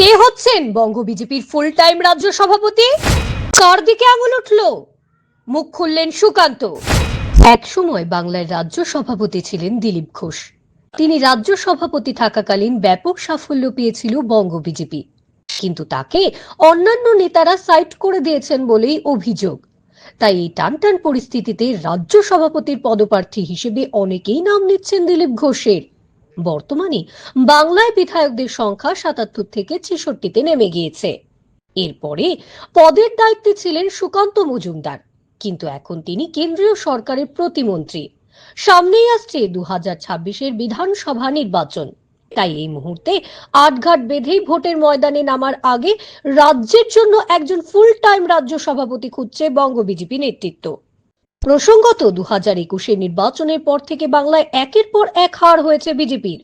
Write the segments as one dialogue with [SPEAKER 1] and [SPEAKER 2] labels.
[SPEAKER 1] কে হচ্ছেন বঙ্গ বিজেপির full time রাজ্য সভাপতি? কার দিকে আঙুল উঠল? মুখ খুললেন সুকান্ত। এক সময় বাংলার রাজ্য সভাপতি ছিলেন দিলীপ ঘোষ। তিনি রাজ্য সভাপতি থাকাকালীন ব্যাপক সাফল্য পেয়েছিল বঙ্গ বিজেপি। কিন্তু তাকে অন্যান্য নেতারা সাইট করে দিয়েছেন বলেই অভিযোগ। তাই এই টানটান পরিস্থিতিতে রাজ্য সভাপতির পদপ্রার্থী হিসেবে অনেকেই নাম নিচ্ছেন দিলীপ ঘোষের। বর্তমানে বাংলায় বিধায়কদের সংখ্যা সাতাত্তর থেকে ছেষট্টিতে নেমে গিয়েছে। এরপরে পদের দায়িত্বে ছিলেন সুকান্ত মজুমদার, কিন্তু এখন তিনি কেন্দ্রীয় সরকারের প্রতিমন্ত্রী। সামনেই আসছে দু হাজার ছাব্বিশের বিধানসভা নির্বাচন। তাই এই মুহূর্তে আটঘাট বেঁধেই ভোটের ময়দানে নামার আগে রাজ্যের জন্য একজন ফুল টাইম রাজ্য সভাপতি খুঁজছে বঙ্গ বিজেপি নেতৃত্ব। প্রসঙ্গত দু হাজার একুশের নির্বাচনের পর থেকে বাংলায় একের পর এক হার হয়েছে বিজেপির।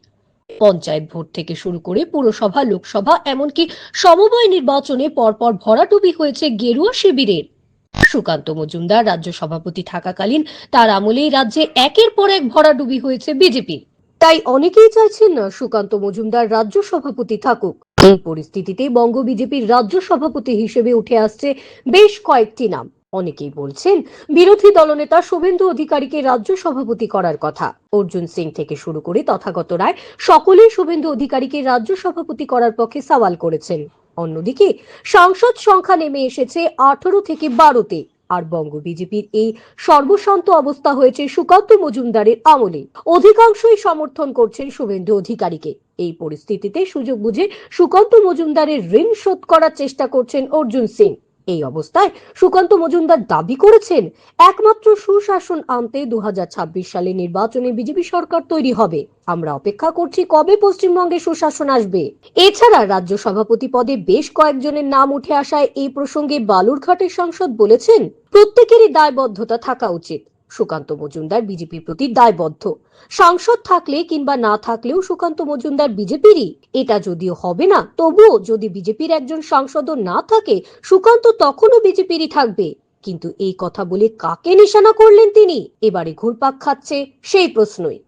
[SPEAKER 1] পঞ্চায়েত ভোট থেকে শুরু করে পুরসভা, লোকসভা, এমনকি সমবায় নির্বাচনে পরপর ভরাডুবি হয়েছে গেরুয়া শিবিরের। সুকান্ত মজুমদার রাজ্য সভাপতি থাকাকালীন তার আমলেই রাজ্যে একের পর এক ভরাডুবি হয়েছে বিজেপি তাই অনেকেই চাইছেন না সুকান্ত মজুমদার রাজ্য সভাপতি থাকুক। এই পরিস্থিতিতে বঙ্গ বিজেপির রাজ্য সভাপতি হিসেবে উঠে আসছে বেশ কয়েকটি নাম। অনেকেই বলছেন, বিরোধী দলনেতা শুভেন্দু অধিকারীকে রাজ্য সভাপতি করার কথা। অর্জুন সিং থেকে শুরু করে তথাগত রায়, সকলেই শুভেন্দু অধিকারীকে রাজ্য সভাপতি করার পক্ষে সওয়াল করেছেন। অন্যদিকে, সাংসদ সংখ্যা নেমে এসেছে আঠারো থেকে বারোতে। আর বঙ্গ বিজেপির এই সর্বশান্ত অবস্থা হয়েছে সুকান্ত মজুমদারের আমলে। অধিকাংশই সমর্থন করছেন শুভেন্দু অধিকারীকে। এই পরিস্থিতিতে সুযোগ বুঝে সুকান্ত মজুমদারের ঋণ শোধ করার চেষ্টা করছেন অর্জুন সিং। এই অবস্থায় সুকান্ত মজুমদার দাবি করেছেন, একমাত্র সুশাসন আনতে দু সালে নির্বাচনে বিজেপি সরকার তৈরি হবে। আমরা অপেক্ষা করছি কবে পশ্চিমবঙ্গে সুশাসন আসবে। এছাড়া রাজ্য সভাপতি পদে বেশ কয়েকজনের নাম উঠে আসায় এই প্রসঙ্গে বালুরঘাটের সাংসদ বলেছেন, প্রত্যেকেরই দায়বদ্ধতা থাকা উচিত। সুকান্ত মজুমদার বিজেপির প্রতি দায়বদ্ধ। সাংসদ থাকলে কিংবা না থাকলেও সুকান্ত মজুমদার বিজেপিরই এটা যদিও হবে না, তবুও যদি বিজেপির একজন সাংসদও না থাকে, সুকান্ত তখনও বিজেপিরই থাকবে। কিন্তু এই কথা বলে কাকে নিশানা করলেন তিনি? এবারে ঘুরপাক খাচ্ছে সেই প্রশ্নই।